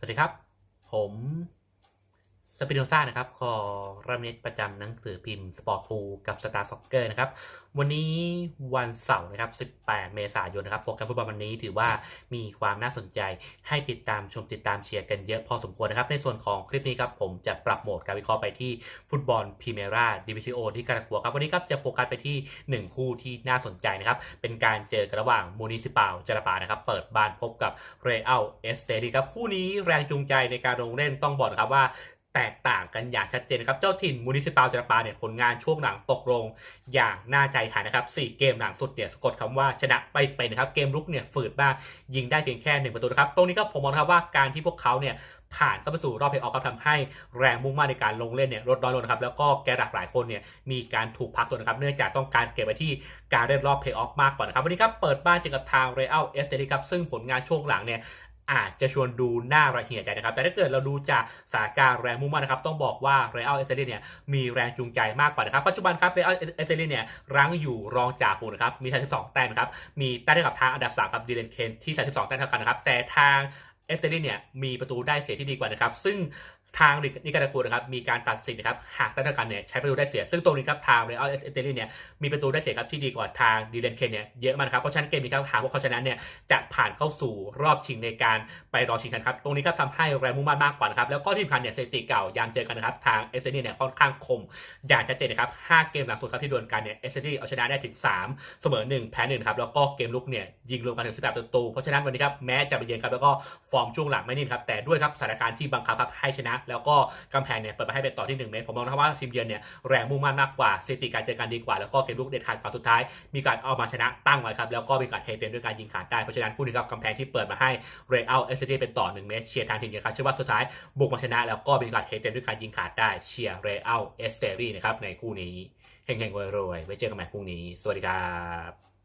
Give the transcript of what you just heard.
สวัสดีครับ ผม สปิโนซ่านะครับคอรัมเน็ตประจำหนังสือพิมพ์สปอร์ตพูกับสตาร์ซ็อกเกอร์นะครับ วันนี้วันเสาร์นะครับ 18 เมษายนนะครับโปรแกรมฟุตบอลวันนี้ถือว่ามีความน่าสนใจให้ติดตามชมติดตามเชียร์กันเยอะพอสมควรนะครับ ในส่วนของคลิปนี้ครับ ผมจะปรับโหมดการวิเคราะห์ไปที่ฟุตบอลพรีเมียร่าดิวิซิโอที่การะกัวครับ วันนี้ครับจะโฟกัสไปที่ 1 คู่ที่น่าสนใจนะครับ เป็นการเจอกันระหว่างมูนิซิปาลจาราปานะครับเปิดบ้านพบกับเรอัลเอสเตดีครับคู่นี้แรงจูงใจในการลงเล่นต้องบอกนะครับว่า แตกต่างกันอย่างชัดเจนนะครับ เจ้าถิ่นมูนิซิปาลจาราปาเนี่ยผลงานช่วงหลังตกลงอย่างน่าใจหายนะครับ 4 เกมหลังสุดเนี่ยสะกดคำว่าชนะไปเป็นนะครับเกมลุกเนี่ยฝืดมากยิงได้เพียงแค่ 1 ประตูนะครับ ตรงนี้ก็ผมมองครับว่าการที่พวกเขาเนี่ยผ่านเข้าไปสู่รอบเพลย์ออฟก็ทำให้แรงมุ่งมั่นในการลงเล่นเนี่ยลดน้อยลงนะครับแล้วก็แกนหลักหลายคนเนี่ยมีการถูกพักตัวนะครับ เนื่องจากต้องการเก็บไว้ที่การเล่นรอบเพลย์ออฟมากกว่านะครับวันนี้ครับเปิดบ้านเจอกับทางเรอัลเอสเตดีครับซึ่งผลงานช่วงหลังเนี่ย อาจจะชวนดูหน้าระเหียใจนะครับ แต่ถ้าเกิดเราดูจากสาการแรงมุ่งมั่นนะครับ ต้องบอกว่าเรอัลเอสเตรีเนี่ยมีแรงจูงใจมากกว่านะครับ ปัจจุบันครับเรอัลเอสเตรีเนี่ยรั้งอยู่รองจากฝูงนะครับ มี 32 แต้มครับ มีแต้มเท่ากับทางอันดับ3ครับดีเลนเคนที่ 32 แต้มเท่ากันนะครับ แต่ทางเอสเตรีเนี่ยมีประตูได้เสียที่ดีกว่านะครับ ซึ่ง ทางนิการากูนะครับมีการตัดสินนะครับหากต้มเท่ากันเนี่ยใช้ประตูได้เสีย ซึ่งตรงนี้ครับทางเรอัลเอสเตรีเนี่ยมีประตูได้เสียครับที่ดีกว่าทางดีเลนเคนเนี่ยเยอะมากครับเพราะฉะนั้นเกมนี้ครับหากว่าเขาชนะเนี่ยจะผ่านเข้าสู่รอบชิงในการไปรอชิงกันครับตรงนี้ก็ทำให้แรงมุ่งมั่นมากกว่านะครับแล้วก็ที่สำคัญเนี่ยสถิติเก่ายามเจอกันนะครับทางเอสเซนีเนี่ยค่อนข้างคมอย่างชัดเจนนะครับ5เกมหลังสุดครับที่ดวลกันเนี่ยเอสเซนีเอาชนะได้ถึง 3 เสมอ 1 แพ้1ครับแล้วก็เกมลุกเนี่ยยิงรวมกันถึง18ประตูเพราะฉะนั้นวันนี้ครับแม้จะไปเยือนครับแล้วก็ฟอร์มช่วงหลังไม่นิ่งครับแต่ด้วยครับสถานการณ์ที่บังคับครับให้ชนะแล้วก็กำแพงเนี่ยเปิดมาให้เป็นต่อที่ 1 เมตร ผมมองนะครับว่าทีมเยือนเนี่ยแรงมุ่งมั่นมากกว่าสถิติการเจอกันดีกว่า แล้วก็เกมลุกเด็ดขาดกว่าสุดท้าย มีการเอามาชนะตั้งไว้ครับ แล้วก็มีการเทเต็มด้วยการยิงขาดได้ เพราะฉะนั้นคู่นี้ครับกำแพงที่เปิดมาให้เรอัลเอสเตเป็นต่อ 1 เมตร เชียร์ทางทีมเยือนครับเชื่อว่าสุดท้ายบุกมาชนะ แล้วก็มีการเทเต็มด้วยการยิงขาดได้ เชียร์เรอัลเอสเตรีนะครับในคู่นี้เฮงๆรวยๆไว้เจอกันใหม่พรุ่งนี้ สวัสดีครับ